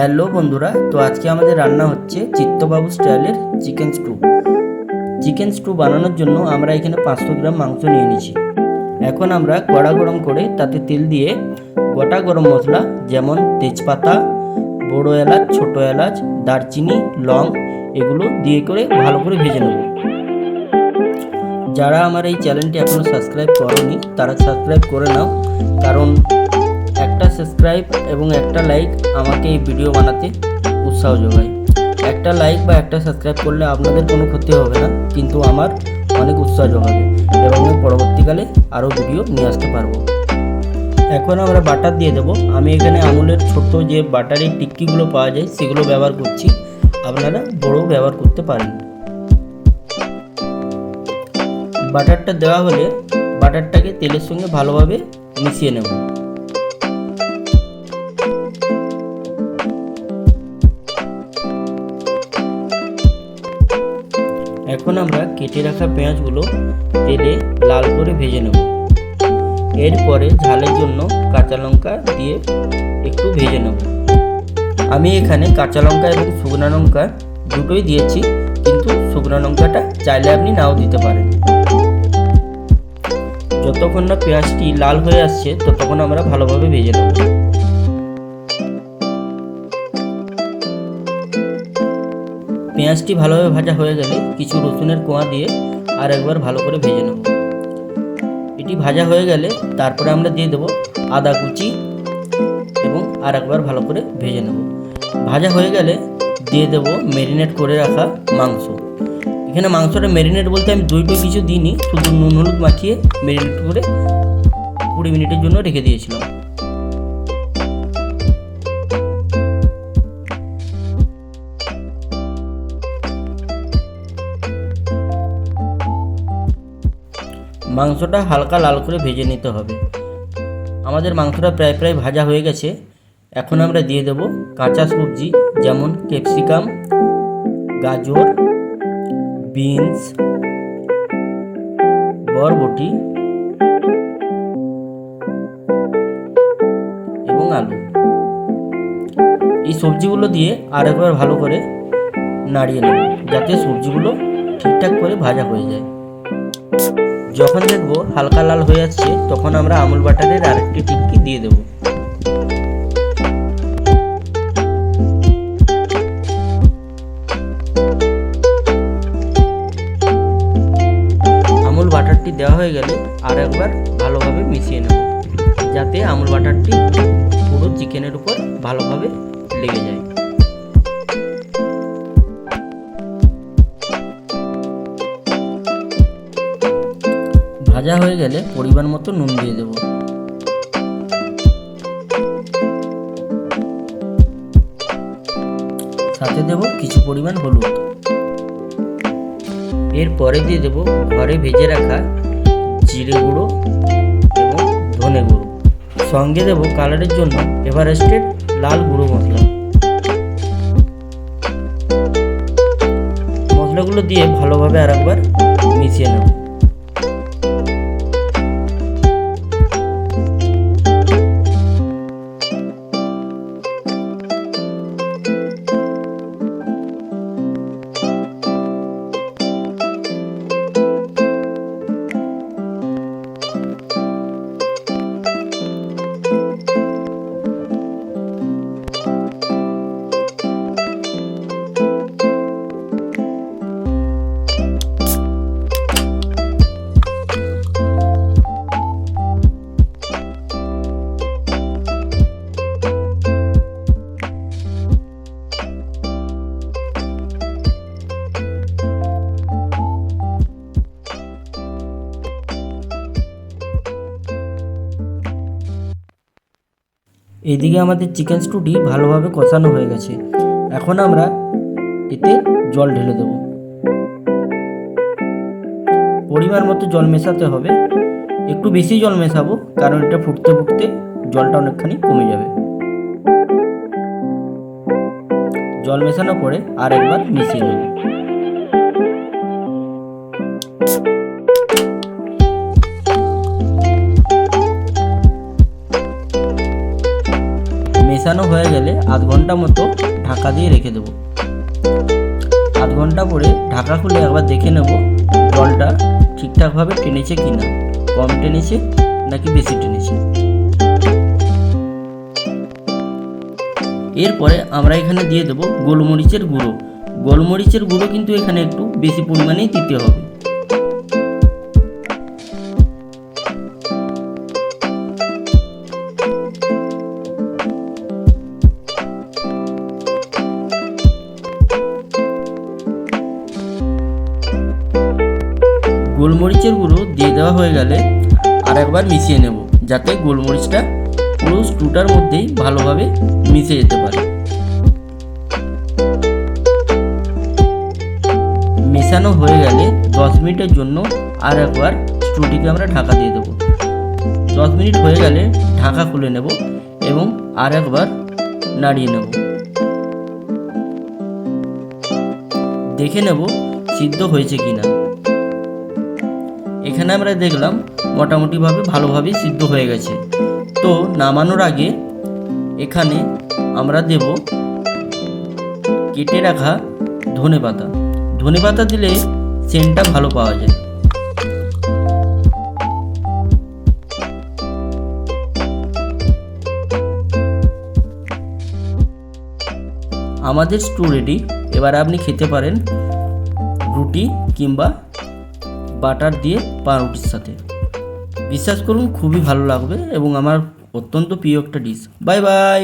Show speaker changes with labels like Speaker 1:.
Speaker 1: Hello বন্ধুরা, তো আজকে আমাদের রান্না হচ্ছে চিত্তবাবু স্টাইলের চিকেন স্টু চিকেন স্টু বানানোর জন্য আমরা এখানে পাঁচশো গ্রাম মাংস নিয়ে নিয়েছি। এখন আমরা কড়া গরম করে তাতে তেল দিয়ে গোটা গরম মশলা যেমন তেজপাতা, বড় এলাচ, ছোট এলাচ, দারচিনি, লং এগুলো দিয়ে করে ভালো করে ভেজে নেব। যারা আমার এই চ্যানেলটি এখনও সাবস্ক্রাইব করেনি, তারা সাবস্ক্রাইব করে নাও। কারণ একটা সাবস্ক্রাইব এবং একটা লাইক আমাকে এই ভিডিও বানাতে উৎসাহ যোগায়। একটা লাইক বা একটা সাবস্ক্রাইব করলে আপনাদের কোনো ক্ষতি হবে না, কিন্তু আমার অনেক উৎসাহ যোগাবে এবং আমি পরবর্তীকালে আরও ভিডিও নিয়ে আসতে পারব। এখন আমরা বাটার দিয়ে দেবো। আমি এখানে আমুলের ছোট যে বাটারের টিক্কিগুলো পাওয়া যায়, সেগুলো ব্যবহার করছি। আপনারা বড়ও ব্যবহার করতে পারেন। বাটারটা দেওয়া হলে বাটারটাকে তেলের সঙ্গে ভালোভাবে মিশিয়ে নেব। এখন আমরা কেটে রাখা পেঁয়াজগুলো তেলে লাল করে ভেজে নেব। এরপরে ঝালের জন্য কাঁচা লঙ্কা দিয়ে একটু ভেজে নেব। আমি এখানে কাঁচা লঙ্কা এবং শুকনো লঙ্কা দুটোই দিয়েছি, কিন্তু শুকনো লঙ্কাটা চাইলে আপনি নাও দিতে পারেন। যতক্ষণ না পেঁয়াজটি লাল হয়ে আসছে, ততক্ষণ আমরা ভালোভাবে ভেজে নেব। পেঁয়াজটি ভালোভাবে ভাজা হয়ে গেলে কিছু রসুনের কোয়া দিয়ে আর একবার ভালো করে ভেজে নেব। এটি ভাজা হয়ে গেলে তারপরে আমরা দিয়ে দেবো আদা কুচি এবং আর একবার ভালো করে ভেজে নেব। ভাজা হয়ে গেলে দিয়ে দেবো ম্যারিনেট করে রাখা মাংস। এখানে মাংসটা ম্যারিনেট বলতে আমি দুইটো কিছু দিইনি, শুধু নুন হলুদ মাখিয়ে ম্যারিনেট করে কুড়ি মিনিটের জন্য রেখে দিয়েছিলাম। মাংসটা হালকা লাল করে ভেজে নিতে হবে। আমাদের মাংসটা প্রায় প্রায় ভাজা হয়ে গেছে। এখন আমরা দিয়ে দেব কাঁচা সবজি, যেমন ক্যাপসিকাম, গাজর, বিনস, বরবটি এবং আলু। এই সবজিগুলো দিয়ে আরেকবার ভালো করে নাড়িয়ে নেব, যাতে সবজিগুলো ঠিকঠাক করে ভাজা হয়ে যায়। যখন দেখব হালকা লাল হয়ে যাচ্ছে তখন আমরা আমুল বাটারের আরেকটি টিক্কি দিয়ে দেবো। আমুল বাটারটি দেওয়া হয়ে গেলে আর একবার ভালোভাবে মিশিয়ে নেব, যাতে আমুল বাটারটি পুরো চিকেনের উপর ভালোভাবে লেগে যায়। ভাজা হয়ে গেলে পরিমাণ মতো নুন দিয়ে দেব। সাথে দেব কিছু পরিমাণ হলুদ। এরপরে দিয়ে দেব ঘরে ভেজে রাখা জিরে গুঁড়ো এবং ধনে গুঁড়ো। সঙ্গে দেব কালারের জন্য এভারেস্টের লাল গুঁড়ো মশলা। মশলাগুলো দিয়ে ভালোভাবে আর একবার মিশিয়ে নেব। এইদিকে আমাদের চিকেন স্টুটি ভালোভাবে কষানো হয়ে গেছে। এখন আমরা এতে জল ঢেলে দেব। পরিমাণ মতো জল মেশাতে হবে। একটু বেশি জল মেশাবো, কারণ এটা ফুটতে ফুটতে জলটা অনেকখানি কমে যাবে। জল মেশানোর পরে আর একবার মিশিয়ে নেব। মেশানো হয়ে গেলে আধ ঘণ্টা মতো ঢাকা দিয়ে রেখে দেবো। আধ ঘণ্টা পরে ঢাকা খুলে একবার দেখে নেব জলটা ঠিকঠাকভাবে টেনেছে কি না কম টেনেছে নাকি বেশি টেনেছে। এরপরে আমরা এখানে দিয়ে দেবো গোলমরিচের গুঁড়ো। গোলমরিচের গুঁড়ো কিন্তু এখানে একটু বেশি পরিমাণেই দিতে হবে। গোলমরিচের গুঁড়ো দিয়ে দেওয়া হয়ে গেলে আর একবার মিশিয়ে নেব, যাতে গোলমরিচটা পুরো স্টুটার মধ্যেই ভালোভাবে মিশে যেতে পারে। মেশানো হয়ে গেলে দশ মিনিটের জন্য আর একবার স্টুটিকে আমরা ঢাকা দিয়ে দেবো। দশ মিনিট হয়ে গেলে ঢাকা খুলে নেব এবং আর একবার নাড়িয়ে নেব। দেখে নেব সিদ্ধ হয়েছে কিনা। এখানে আমরা দেখলাম মোটামুটিভাবে ভালোভাবেই সিদ্ধ হয়ে গেছে। তো নামানোর আগে এখানে আমরা দেব কেটে রাখা ধনে পাতা। ধনে পাতা দিলে সেন্টটা ভালো পাওয়া যায়। আমাদের স্টু রেডি এবার আপনি খেতে পারেন রুটি কিংবা বাটার দিয়ে পাউরুটির সাথে। বিশ্বাস করুন, খুবই ভালো লাগবে এবং আমার অত্যন্ত প্রিয় একটা ডিশ বাই বাই